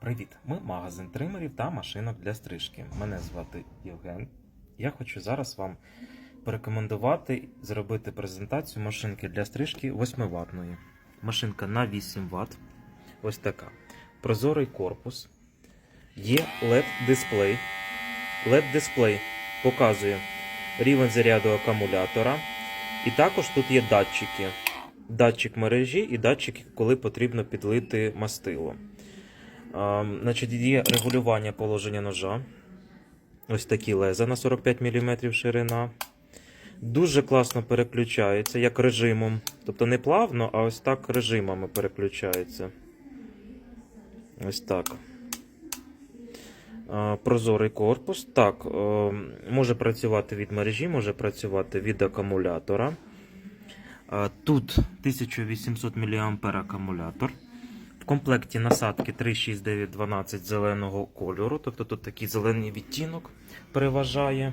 Привіт! Ми магазин тримерів та машинок для стрижки. Мене звати Євген. Я хочу зараз вам порекомендувати зробити презентацію машинки для стрижки 8 ватної. Машинка на 8 Вт. Ось така. Прозорий корпус. Є LED-дисплей. LED-дисплей показує рівень заряду акумулятора. І також тут є датчики. Датчик мережі і датчик, коли потрібно підлити мастило. Значить, є регулювання положення ножа. Ось такі леза на 45 мм ширина. Дуже класно переключається, як режимом. Тобто не плавно, а ось так режимами переключається. Ось так. Прозорий корпус. Так, е, може працювати від мережі, може працювати від акумулятора. Тут 1800 мА акумулятор. В комплекті насадки 36912 зеленого кольору, тобто тут такий зелений відтінок переважає.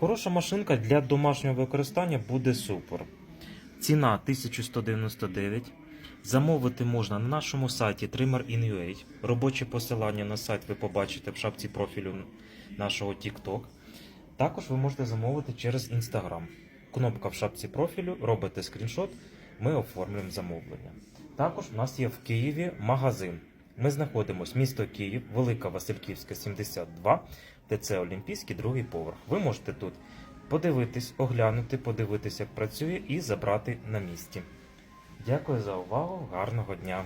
Хороша машинка для домашнього використання буде супер. Ціна 1199. Замовити можна на нашому сайті Trimmer.in.ua. Робоче посилання на сайт ви побачите в шапці профілю нашого TikTok. Також ви можете замовити через Instagram. Кнопка в шапці профілю, робите скріншот, ми оформлюємо замовлення. Також у нас є в Києві магазин. Ми знаходимося місто Київ, Велика Васильківська, 72, ТЦ Олімпійський, другий поверх. Ви можете тут подивитись, оглянути, подивитись, як працює, і забрати на місці. Дякую за увагу, гарного дня!